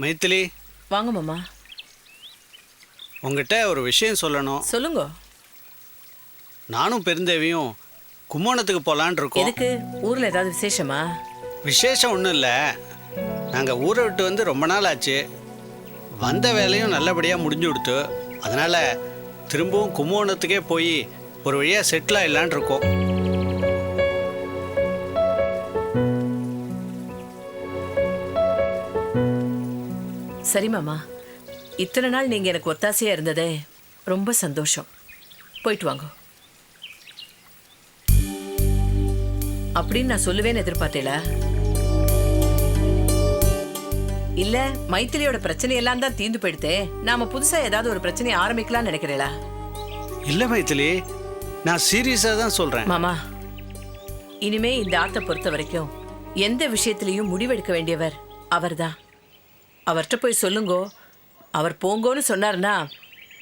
மைத்திலி. வாங்க மாமா. உங்ககிட்ட ஒரு விஷயம் சொல்லணும். சொல்லுங்க. நானும் பெருந்தேவியும் கும்போணத்துக்கு போகலான் இருக்கோம். எதுக்கு? ஊர்ல ஏதாவது விசேஷமா? விசேஷம் ஒன்றும் இல்லை. நாங்கள் ஊரை விட்டு வந்து ரொம்ப நாள் ஆச்சு. வந்த வேலையும் நல்லபடியாக முடிஞ்சு கொடுத்து அதனால் திரும்பவும் கும்போணத்துக்கே போய் ஒரு வழியாக செட்டில் ஆயிடலான் இருக்கோம். சரி மாமா. இத்தனை நாள் நீங்க எனக்கு ஒத்தாசையா இருந்ததே ரொம்ப சந்தோஷம். போயிட்டு வாங்க. அப்படின்னு நான் சொல்லுவேன்னு எதிர்பார்த்தேல. இல்ல மைத்திலியோட பிரச்சனை எல்லாம் தான் தீந்து போயிடுதே. நாம புதுசா ஏதாவது ஒரு பிரச்சனையை ஆரம்பிக்கலாம்னு நினைக்கிறேளா இல்லை மைத்திலி. நான் சீரியஸாக தான் சொல்கிறேன் மாமா இனிமே இந்த ஆத்தை பொறுத்த வரைக்கும் எந்த விஷயத்திலையும் முடிவெடுக்க வேண்டியவர் அவர்தான். அவர்கிட்ட போய் சொல்லுங்கோ. அவர் போங்கோன்னு சொன்னார்னா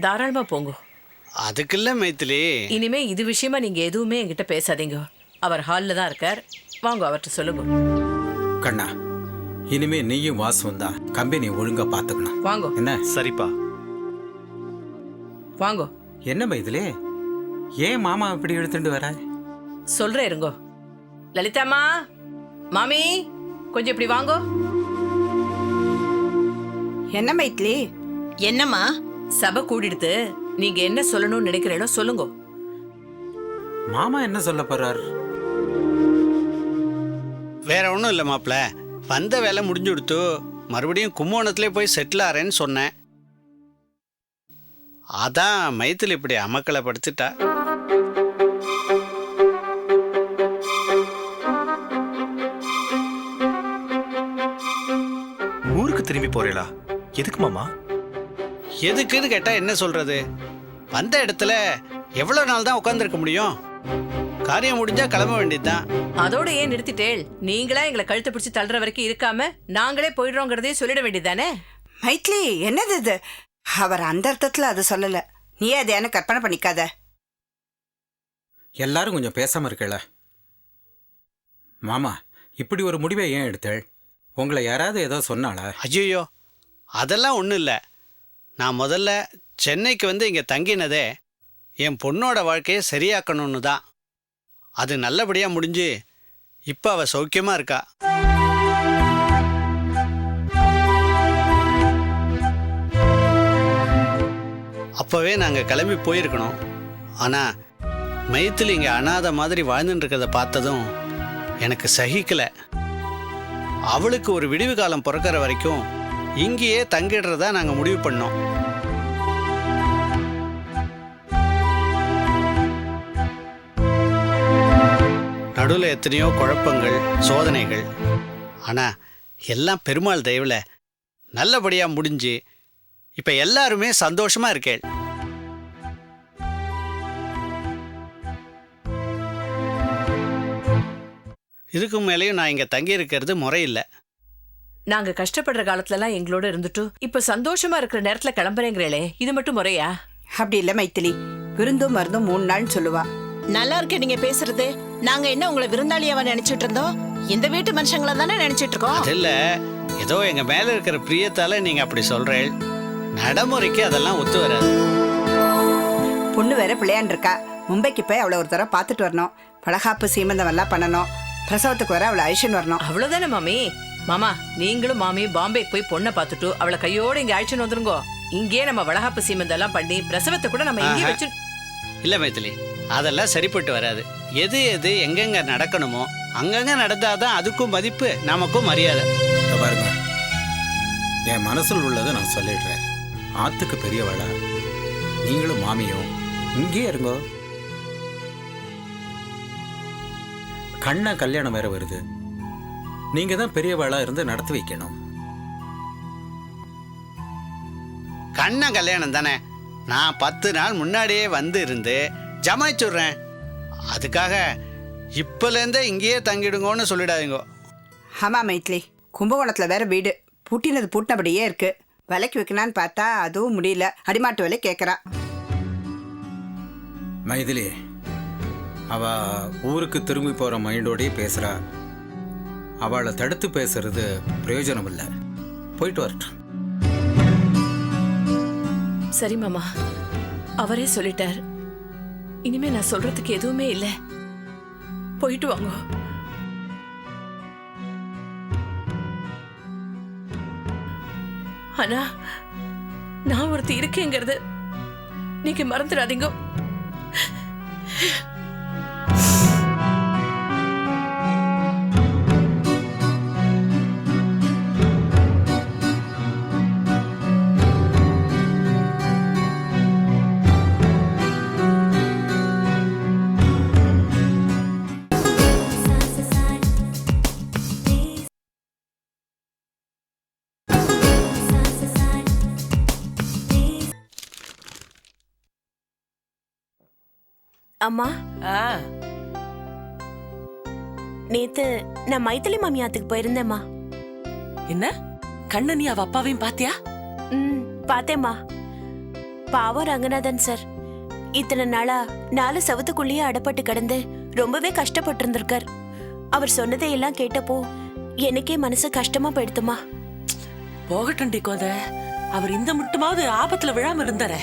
தாராளமா போங்கோ. அதுக்கு இல்லை மைத்திலி. இனிமே இது விஷயமா நீங்க எதுவுமே என்கிட்ட பேசாதீங்க. அவர் ஹாலில் தான் இருக்கார். வாங்க அவர்கிட்ட சொல்லுங்க. கண்ணா இனிமே நீயும் வாசுவும் தான். கம்பெனி ஒழுங்கா பாத்துக்கணும் வாங்கோ. என்ன? சரிப்பா. வாங்கோ. என்ன மைதிலே ஏன் மாமா இப்படி இழுத்துட்டு வர? சொல்றேன் இருங்கோ. லலிதாம்மா? மாமி? கொஞ்சம் இப்படி வாங்கோ. என்ன மைத்லி? என்னம்மா? சபை கூடிடுத்து நீங்க என்ன சொல்லணும்னு நினைக்கிறீங்களோ சொல்லுங்க. மாமா என்ன சொல்ல போறார்? வேற ஒன்றும் இல்லை மாப்பிள்ள வந்த வேலை முடிஞ்சு கொடுத்து மறுபடியும் கும்போணத்திலே போய் செட்டில் ஆறேன்னு சொன்னேன். அதான் மைத்திலி இப்படி அமக்களை படுத்துட்டா. ஊருக்கு திரும்பி போறீங்களா எதுக்கு மாமா? எதுக்குன்னு கேட்டால் என்ன சொல்றது? வந்த இடத்துல எவ்வளோ நாள் தான் உட்காந்துருக்க முடியும்? காரியம் முடிஞ்சா கிளம்ப வேண்டியதுதான். அதோட ஏன் நிறுத்திட்டேள்? நீங்களா எங்களை கழுத்தை பிடிச்சி தள்ளுற வரைக்கும் இருக்காம நாங்களே போயிடுறோங்கிறதே சொல்லிட வேண்டியதானே மைத்லி என்னது இது? அவர் அந்த அர்த்தத்துல அது சொல்லல. நீ அதை எனக்கு கற்பனை பண்ணிக்காத? எல்லாரும் கொஞ்சம் பேசாம இருக்கல. மாமா இப்படி ஒரு முடிவை ஏன் எடுத்தேள்? உங்களை யாராவது ஏதோ சொன்னாளா? ஐயோ அதெல்லாம் ஒன்றும் இல்லை. நான் முதல்ல சென்னைக்கு வந்து இங்கே தங்கினதே என் பொண்ணோட வாழ்க்கையை சரியாக்கணும்னு தான். அது நல்லபடியாக முடிஞ்சு இப்போ அவள் சௌக்கியமாக இருக்கா. அப்போவே நாங்கள் கிளம்பி போயிருக்கணும். ஆனால் மயத்தில் இங்கே அனாதை மாதிரி வாழ்ந்துட்டு இருக்கிறத பார்த்ததும் எனக்கு சகிக்கலை. அவளுக்கு ஒரு விடிவு காலம் பிறக்கிற வரைக்கும் இங்கேயே தங்கிடுறதா நாங்கள் முடிவு பண்ணோம். நடுவில் எத்தனையோ குழப்பங்கள் சோதனைகள். ஆனால் எல்லாம் பெருமாள் தயவில் நல்லபடியாக முடிஞ்சு இப்போ எல்லாருமே சந்தோஷமாக இருக்கேள். இதுக்கு மேலேயும் நான் இங்கே தங்கியிருக்கிறது முறையில்லை. நாங்க கஷ்டப்படுற காலத்துல எல்லாம் எங்களோட இருந்துட்டு இப்ப சந்தோஷமா இருக்கிற நேரத்துல கிளம்புறேங்கிறேளே இது மட்டும் முறையா? அப்படி இல்ல மைத்திலி. விருந்தும் மருந்தும் மூணு நாள்னு சொல்லுவா. நல்லா இருக்கு நீங்க பேசுறது. நாங்க என்ன உங்களை விருந்தாளியாவா நினைச்சிட்டு இருந்தோம்? இந்த வீட்டு மனுஷங்கள தானே நினைச்சிட்டு இருக்கோம்? இல்ல. ஏதோ எங்க மேல இருக்கிற பிரியத்தால நீங்க அப்படி சொல்றேன் நடைமுறைக்கு அதெல்லாம் ஒத்து வராது. பொண்ணு வேற பிள்ளையான் இருக்கா. மும்பைக்கு போய் அவளை ஒரு தடவை பார்த்துட்டு வரணும். பலகாப்பு சீமந்தம் எல்லாம் பண்ணணும். பிரசவத்துக்கு வர அவளை அழிச்சுன்னு வரணும். அவ்வளவுதானே மாமி? மாமா நீங்களும் மாமி பாம்பே போய் பொண்ணை பார்த்துட்டு அவளை கையோட இங்க அழைச்சுன்னு வந்துருங்கோ. இங்கே நம்ம வளகாப்பு சீமந்தெல்லாம் பண்ணி பிரசவத்தை கூட நம்ம இங்கே. வச்சு இல்ல மைத்திலி அதெல்லாம் சரிப்பட்டு வராது. எது எது எங்கெங்க நடக்கணுமோ அங்கங்க நடந்தாதான் அதுக்கும் மதிப்பு நமக்கும் மரியாதை. பாருங்க. என் மனசில் உள்ளதை நான் சொல்லிடுறேன். ஆத்துக்கு பெரியவளா நீங்களும் மாமியும் இங்கேயே இருங்கோ. கண்ண கல்யாணம் வேற வருது. நீங்க தான் பெரியவளா இருந்து நடத்தி வைக்கணும். கண்ண கல்யாணம் தானே? நான் பத்து நாள் முன்னாடியே வந்து இருந்து ஜமாய்ச்சுடுறேன் அதுக்காக இப்பலேருந்தே இங்கேயே தங்கிடுங்கன்னு சொல்லிடாதீங்க. ஆமா மைத்லி. கும்பகோணத்துல வேற வீடு. பூட்டினது பூட்டினபடியே இருக்கு. விலைக்கு வைக்கலான்னு பார்த்தா அதுவும் முடியல. அடிமாட்டு விலை கேட்கறா மைதிலி அவ ஊருக்கு திரும்பி போற மைண்டோடயே பேசுறா. அவளை தடுத்து பேசுறது பிரயோஜனம் இல்லை போயிட்டு வரட்டும். சரி மாமா. அவரே சொல்லிட்டார். இனிமே நான் சொல்றதுக்கு எதுவுமே இல்லை. போயிட்டு வாங்க. ஆனா நான் ஒருத்தி இருக்கேங்கிறது நீங்க மறந்துடாதீங்க. அம்மா? ஆ. நேத்து நான் மைத்திலி மாமியாத்துக்கு போயிருந்தேம்மா. என்ன? கண்ணன் நீ அவ அப்பாவையும் பாத்தியா? ம் பார்த்தேம்மா பாவம் ரங்கநாதன் சார். இத்தனை நாளா நாலு சவத்துக்குள்ளேயே அடப்பட்டு கிடந்து ரொம்பவே கஷ்டப்பட்டு இருந்திருக்கார் அவர் சொன்னதை எல்லாம் கேட்டப்போ எனக்கே மனசு கஷ்டமா போயிடுத்துமா போகட்டும் டி கோத. அவர் இந்த மட்டுமாவது ஆபத்துல விழாம இருந்தாரே.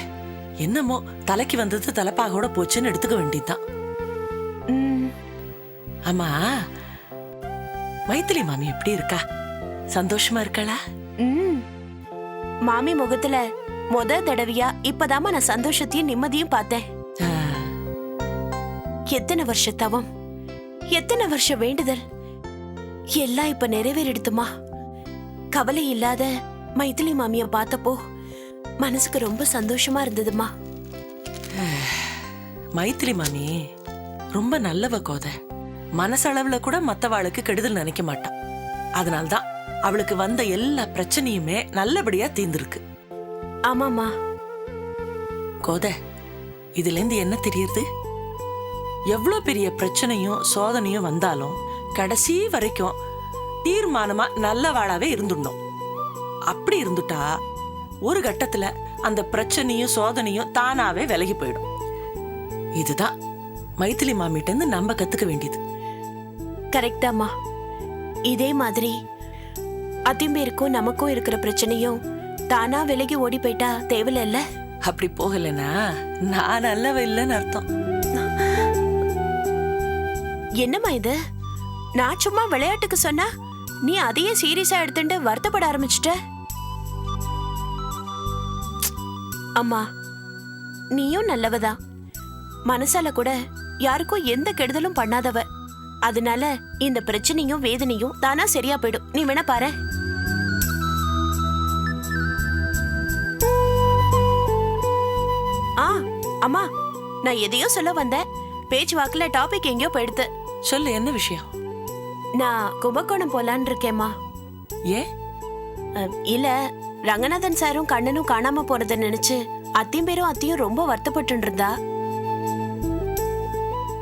என்னமோ தலைக்கு வந்தது தலைப்பாகோட போச்சுன்னு எடுத்துக்க வேண்டியதுதான். ம் ஆமா மைத்திலி மாமி எப்படி இருக்கா? சந்தோஷமா இருக்காளா? மாமி முகத்துல முத தடவையா இப்பதாம்மா நான் சந்தோஷத்தையும் நிம்மதியும் பார்த்தேன். எத்தனை வருஷ தவம் எத்தனை வருஷ வேண்டுதல்? எல்லாம் இப்ப நிறைவேறிடுத்துமா? கவலை இல்லாத மைதிலி மாமிய பார்த்தப்போ மனசுக்கு ரொம்ப சந்தோஷமா இருந்ததுமா. மைத்திலி மாமி ரொம்ப நல்லவ கோத. மனசளவுல கூட மத்தவாளுக்கு கெடுதல் நினைக்க மாட்டா. அதனால்தான் அவளுக்கு வந்த எல்லா பிரச்சனையுமே நல்லபடியா தீர்ந்திருக்கு. ஆமாமா கோத இதுல இருந்து என்ன தெரியுது? எவ்வளவு பெரிய பிரச்சனையும் சோதனையும் வந்தாலும் கடைசி வரைக்கும் தீர்மானமா நல்லவாளாவே இருந்துடணும். அப்படி இருந்துட்டா ஒரு கட்டத்துல அந்த பிரச்சனையும் சோதனையும் தானாவே விலகி போயிடும். இதுதான் மைத்திலி மாமிட்ட இருந்து நம்ம கத்துக்க வேண்டியது. கரெக்டாமா இதே மாதிரி அத்திம்பேருக்கும் நமக்கும் இருக்கிற பிரச்சனையும் தானா விலகி ஓடி போயிட்டா தேவையில்ல அப்படி போகலைன்னா நான் நல்லவ இல்லைன்னு அர்த்தம். என்னம்மா இது? நான் சும்மா விளையாட்டுக்கு சொன்னா நீ அதையே சீரியஸா எடுத்துட்டு வருத்தப்பட ஆரம்பிச்சிட்ட? அம்மா நீயும் நல்லவதா? மனசால கூட யாருக்கும் எந்த கெடுதலும் பண்ணாதவ. அதனால இந்த பிரச்சனையும் வேதனையும் தானா சரியா போயிடும். நீ வேணா பாரு. ஆ அம்மா நான் எதையோ சொல்ல வந்தேன். பேச்சு வாக்குல டாபிக் எங்கேயோ போயிடுது சொல்லு என்ன விஷயம்? நான் கும்பகோணம் போலான்னு இருக்கேம்மா ஏன்? அஹ், இல்ல ரங்கநாதன் சாரும் கண்ணனும் காணாம போறத நினைச்சு அத்திம்பேரும் அத்தியும் ரொம்ப வருத்தப்பட்டு இருந்தா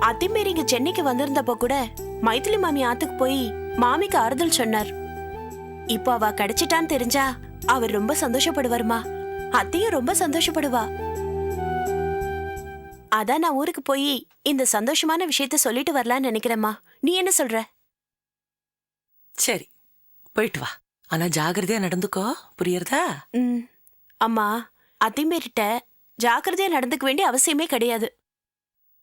அத்திம்பேர் இங்க சென்னைக்கு வந்திருந்தப்போ கூட மைத்திலி மாமி ஆத்துக்கு போய் மாமிக்கு ஆறுதல் சொன்னார். இப்போ அவ கிடைச்சிட்டான்னு தெரிஞ்சா அவர் ரொம்ப சந்தோஷப்படுவாருமா? அத்தையும் ரொம்ப சந்தோஷப்படுவா. அதான் நான் ஊருக்கு போய் இந்த சந்தோஷமான விஷயத்த சொல்லிட்டு வரலான்னு நினைக்கிறேம்மா. நீ என்ன சொல்ற? சரி போயிட்டு வா. ஆனா ஜாகிரதையா நடந்துக்கோ. புரியுறதா? ம். அம்மா அத்திம்பேர்கிட்ட ஜாக்கிரதையா நடந்துக்க வேண்டிய அவசியமே கிடையாது.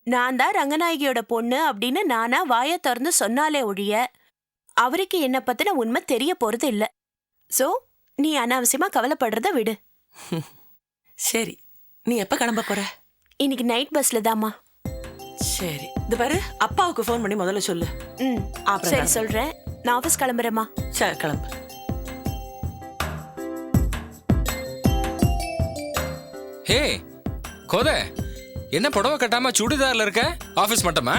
நான் தான் ரங்கநாயகியோட பொண்ணு அப்படின்னு நானா வாயை திறந்து சொன்னாலே ஒழிய அவருக்கு என்ன பத்தின உண்மை தெரிய போறது இல்ல. சோ நீ அனாவசியமா கவலைப்படுறத விடு. சரி நீ எப்ப கிளம்ப போற? இன்னைக்கு நைட் பஸ்ல தாம்மா சரி இது பாரு அப்பாவுக்கு ஃபோன் பண்ணி முதல்ல சொல்லு. ம். சரி சொல்றேன். நான் ஆபீஸ் கிளம்புறேம்மா. சரி கிளம்பு. ஹே கோத என்ன புடவை கட்டாம சுடிதார்ல இருக்க? ஆபீஸ் மட்டுமா?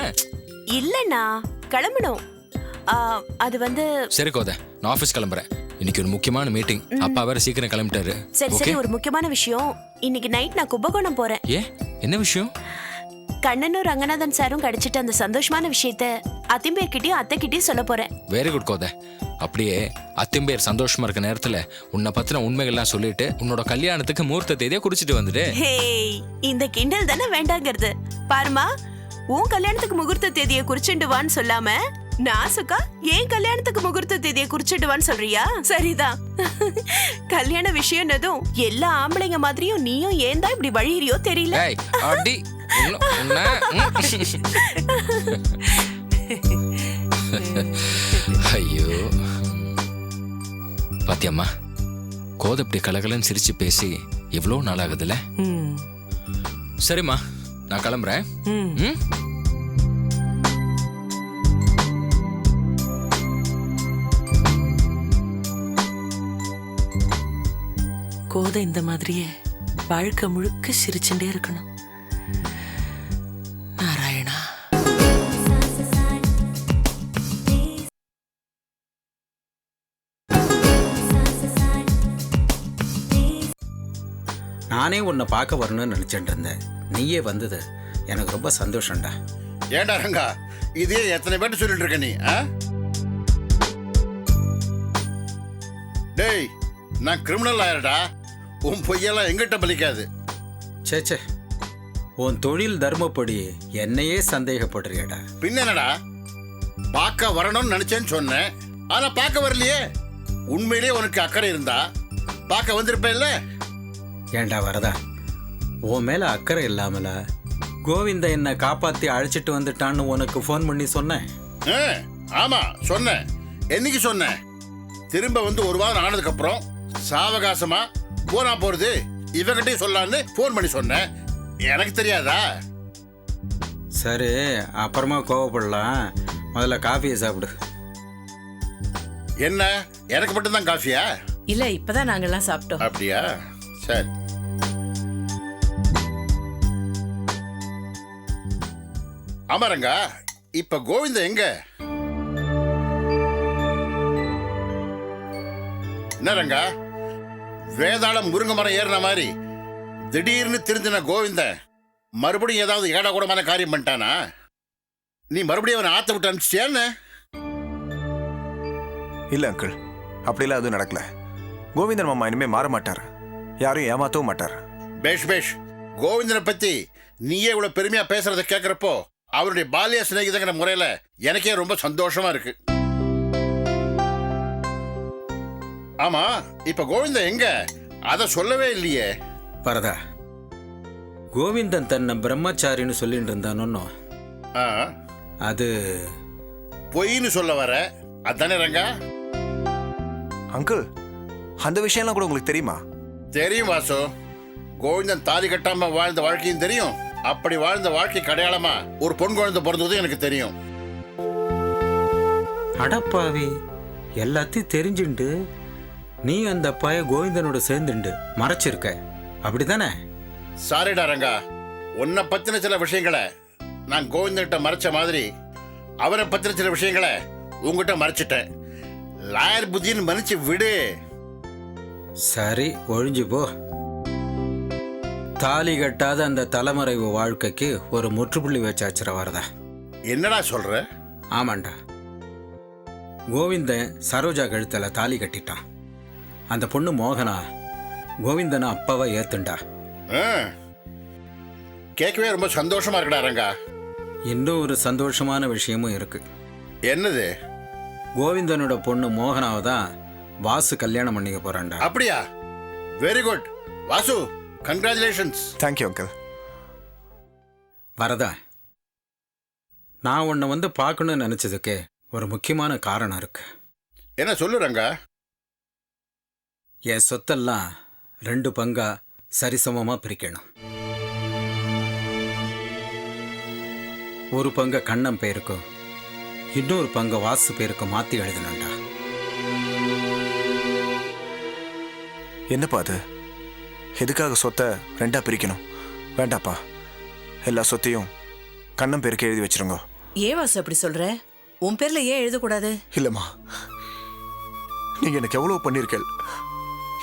இல்லண்ணா கிளம்பணும். ஆ, அது வந்து சரி கோத நான் ஆபீஸ் கிளம்புறேன். இன்னைக்கு ஒரு முக்கியமான மீட்டிங். அப்பா வேற சீக்கிரம் கிளம்பிட்டாரு. சரி சரி ஒரு முக்கியமான விஷயம். இன்னைக்கு நைட் நான் கும்பகோணம் போறேன். ஏ என்ன விஷயம்? கண்ணனும் ரங்கநாதன் சாரும் கிடைச்சிட்ட அந்த சந்தோஷமான விஷயத்த அத்திம்பேர்கிட்டயும் அத்தைக்கிட்டயும் சொல்ல போறேன். வெரி குட் கோத. அப்படியே அத்திம்பேர் சந்தோஷமா இருக்க நேரத்துல உன்னை பத்தின உண்மைகள்லாம் சொல்லிட்டு உன்னோட கல்யாணத்துக்கு முகூர்த்த தேதியை குறிச்சிட்டு வந்துடு. ஹேய் இந்த கிண்டல் தானே வேண்டாங்கிறது. பாருமா உன் கல்யாணத்துக்கு முகூர்த்த தேதியை குறிச்சுண்டு வான்னு சொல்லாம நாசுக்கா ஏன் கல்யாணத்துக்கு முகூர்த்த தேதியை குறிச்சிடுவான்னு சொல்றியா? சரிதான். கல்யாண விஷயம்னதும் எல்லா ஆம்பளைங்க மாதிரியும் நீயும் ஏன் தான் இப்படி வழியிறியோ தெரியல. ஏய் அடி உன்ன- உன்ன, ம். ஐயோ. பாத்தியம்மா? கோதை இப்படி கலகலன்னு சிரிச்சு பேசி எவ்வளோ நாள் ஆகுதுல்ல சரிம்மா நான் கிளம்புறேன். ம். கோதை இந்த மாதிரியே வாழ்க்கை முழுக்க சிரிச்சுட்டே இருக்கணும். நானே உன்னை பார்க்க வரணும்னு நினச்சிட்டு இருந்தேன். நீயே வந்தது எனக்கு ரொம்ப சந்தோஷம்டா. ஏண்டா ரங்கா? இதே எத்தனை பேர்ட்டு சொல்லிட்டு இருக்க நீ ஆ? டேய் நான் கிரிமினல் ஆயிரடா. உன் பொய்யெல்லாம் எங்கிட்ட பலிக்காது. சே சே உன் தொழில் தர்மப்படி என்னையே சந்தேகப்படுறியடா. பின்ன என்னடா? பார்க்க வரணும்னு நினைச்சேன்னு சொன்னேன். ஆனா பார்க்க வரலையே. உண்மையிலேயே உனக்கு அக்கறை இருந்தா? பார்க்க வந்திருப்பேன்ல? ஏண்டா வரதா? உன் மேல அக்கறை இல்லாமல? கோவிந்த என்னை காப்பாத்தி அழைச்சிட்டு வந்துட்டான்னு உனக்கு ஃபோன் பண்ணி சொன்னேன். ஆ, ஆமா சொன்னேன். என்னைக்கு சொன்னேன்? திரும்ப வந்து ஒரு வாரம் ஆனதுக்கு அப்புறம் சாவகாசமா போனா போறது? இவகிட்டயும் சொல்லலான்னு ஃபோன் பண்ணி சொன்னேன். எனக்கு தெரியாதா? சரி அப்புறமா கோவப்படலாம். முதல்ல காஃபியை சாப்பிடு. என்ன? எனக்கு மட்டும்தான் காஃபியா? இல்ல இப்பதான் நாங்கெல்லாம் சாப்பிட்டோம். அப்படியா? சரி ஆமாரங்க இப்ப கோவிந்த எங்க? என்ன ரங்கா வேதாளம் முருங்கை மரம் ஏறின மாதிரி திடீர்னு திருந்தின கோவிந்த மறுபடியும் ஏதாவது ஏடா கூடமான காரியம் பண்ணிட்டானா? நீ மறுபடியும் அவனை ஆத்த விட்டு அனுப்பிச்சிட்டியான்னு இல்ல அங்கிள். அப்படிலாம் எதுவும் நடக்கல. கோவிந்தன் மாமா இனிமே மாற மாட்டார். யாரையும் ஏமாத்தவும் மாட்டார். பேஷ் பேஷ். கோவிந்தனை பத்தி நீயே இவ்வளவு பெருமையா பேசுறத கேக்குறப்போ அவருடைய பால்ய சிநேகிதங்கிற முறையில எனக்கே ரொம்ப சந்தோஷமா இருக்கு. ஆமா இப்ப கோவிந்தன் எங்க? அத சொல்லவே இல்லையே. வரதா கோவிந்தன் தன்னை பிரம்மச்சாரின்னு சொல்லிட்டு இருந்தானோ ஆ, அது பொய்ன்னு சொல்ல வர அதானே ரங்கா? அங்கிள் அந்த விஷயம்லாம் கூட உங்களுக்கு தெரியுமா? தெரியும் வாசு. கோவிந்தன் தாலி கட்டாம வாழ்ந்த வாழ்க்கையும் தெரியும். அப்படி வாழ்ந்த வாழ்க்கை அடையாளமா ஒரு பொன் குழந்தை பிறந்ததும் எனக்கு தெரியும். அடப்பாவி எல்லாத்தையும் தெரிஞ்சுண்டு. நீ அந்த பய கோவிந்தனோட சேர்ந்துண்டு. மறைச்சிருக்க. அப்படிதானே? சாரிடா ரங்கா. உன்னை பத்தின சில விஷயங்களை நான் கோவிந்தன்கிட்ட மறைச்ச மாதிரி அவரை பத்தின சில விஷயங்களை உங்ககிட்ட மறைச்சிட்டேன். லாயர் புத்தின்னு மன்னிச்சு விடு. சரி ஒழிஞ்சு போ. தாலி கட்டாத அந்த தலைமறைவு வாழ்க்கைக்கு ஒரு முற்றுப்புள்ளி வச்சாச்சுற வரதா? என்னடா சொல்ற? ஆமாண்டா. கோவிந்தன் சரோஜா கழுத்துல தாலி கட்டிட்டான். அந்த பொண்ணு மோகனா கோவிந்தனை அப்பாவை ஏத்துண்டா. கேட்கவே ரொம்ப சந்தோஷமா இருக்குடா ரங்கா. இன்னும் ஒரு சந்தோஷமான விஷயமும் இருக்கு. என்னது? கோவிந்தனோட பொண்ணு மோகனாவை தான் வாசு கல்யாணம் பண்ணிக்க போறான்டா. அப்படியா? Very good Vasu congratulations thank you uncle வரதா நான் உன்னை வந்து பார்க்கணும்னு நினச்சதுக்கு ஒரு முக்கியமான காரணம் இருக்கு. என்ன சொல்லு ரங்கா? என் சொத்தெல்லாம் ரெண்டு பங்கா சரிசமமா பிரிக்கணும். ஒரு பங்க கண்ணம் பேருக்கும் இன்னொரு பங்க வாசு பேருக்கும் மாத்தி எழுதணும்டா. என்னப்பா அது? எதுக்காக சொத்தை ரெண்டா பிரிக்கணும்? வேண்டாப்பா. எல்லா சொத்தையும் கண்ணம் பேருக்கு எழுதி வச்சிருங்க. ஏன் வாசு அப்படி சொல்ற? உன் பேர்ல ஏன் எழுதக்கூடாது? இல்லம்மா. நீங்க எனக்கு எவ்வளவு பண்ணிருக்கேள்?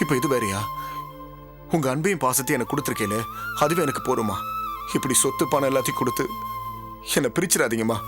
இப்ப இது வேறயா? உங்க அன்பையும் பாசத்தையும் எனக்கு கொடுத்துருக்கேல அதுவே எனக்கு போருமா இப்படி சொத்து பணம் எல்லாத்தையும் கொடுத்து என்னை பிரிச்சிடாதீங்கம்மா.